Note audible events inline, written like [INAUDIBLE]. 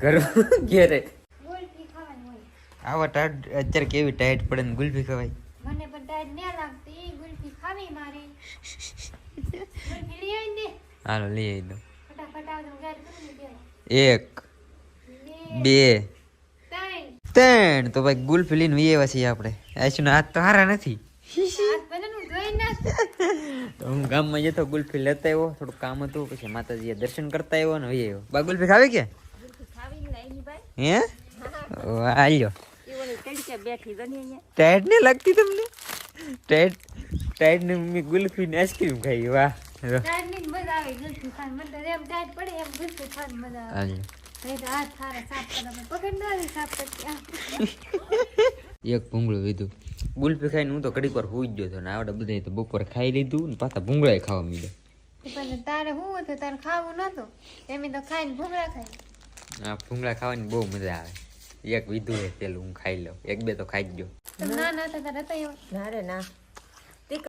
ઘર. [LAUGHS] ઘેરે આવા અત્યારે કેવી ટાઈટ પડે ને ગુલ્ફી ખવાય. મને પણ ટાઈટ ન લાગતી ગુલ્ફી ખાવી મારે. લઈ આવીને દે હાલો લઈ આવી દો ફટાફટ એક બે ત્રણ. તો ભાઈ ગુલ્ફી લઈને વીએ છીએ આપણે. આશુના હાથ તો હારા નથી. હું ગામમાં જતો ગુલ્ફી લેતા આવ્યો થોડું કામ હતું પછી માતાજીએ દર્શન કરતા આવ્યો ને વી આવ્યો. બા ગુલ્ફી ખાવી કે? હે? હાલ્યો ટાઈટ ને લાગતી તમને? ટાઈટ ટાઈટ ને મમ્મી ગુલફી ને આઈસ્ક્રીમ ખાઈ. વાહની ના. એક ભૂંગળું લીધું. ગુલ્ફી ખાઈને હું તો ઘડીક વાર હુઈ ગયો હતો ને આવડે બધા તો બપોરે ખાઈ લીધું ને પાછા ભૂંગળા ખાવા મીડ્યા. તારે શું હતું? તારે ખાવું નતું? એમ તો ખાઈને ભૂંગળા ખાય આ ભૂંગળા ખાવાની બહુ મજા આવે. એક વિધુ હે પેલું હું ખાઈ લઉં. એક બે તો ખાઈ જ ગયો. ના ના તારે ના ના.